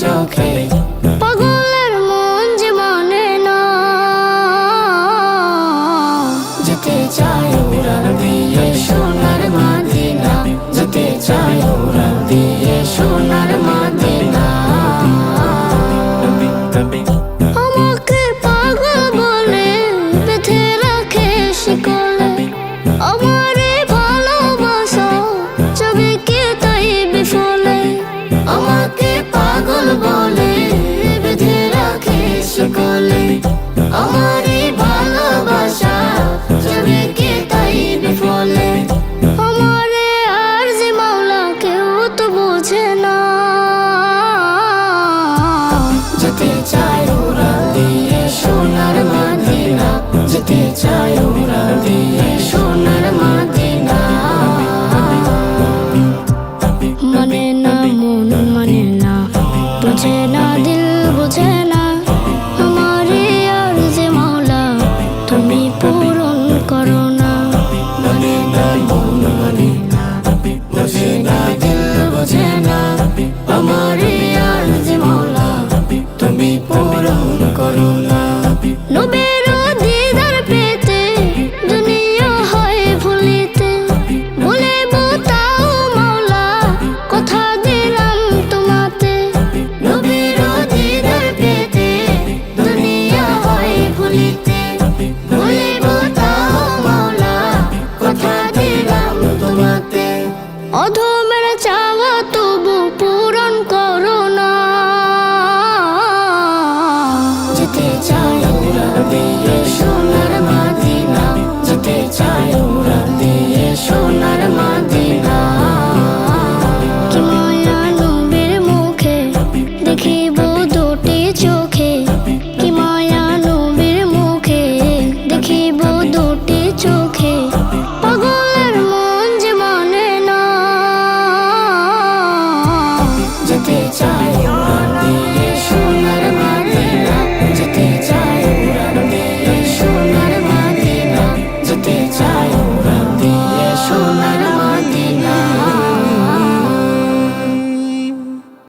চোখে পাগলের মন যে মানে না। যেতে চাই উড়ান দিয়ে সোনার মাদিনা। যেতে চাই উড়ান দিয়ে সোনার মাদিনা। আমাকে পাগল বলে বেঁধে রাখে শিকলে। আমার ভালোবাসা ছবিকে তাই বিফলে? আমাকে gulbar 心から অধমের চাওয়া তবু পূরণ করো না। যেতে সোনার মাদিনা। যেতে দিয়ে সোনার মাদিনা। মুখে দেখিব চোখে। মুখে দেখিব চোখে?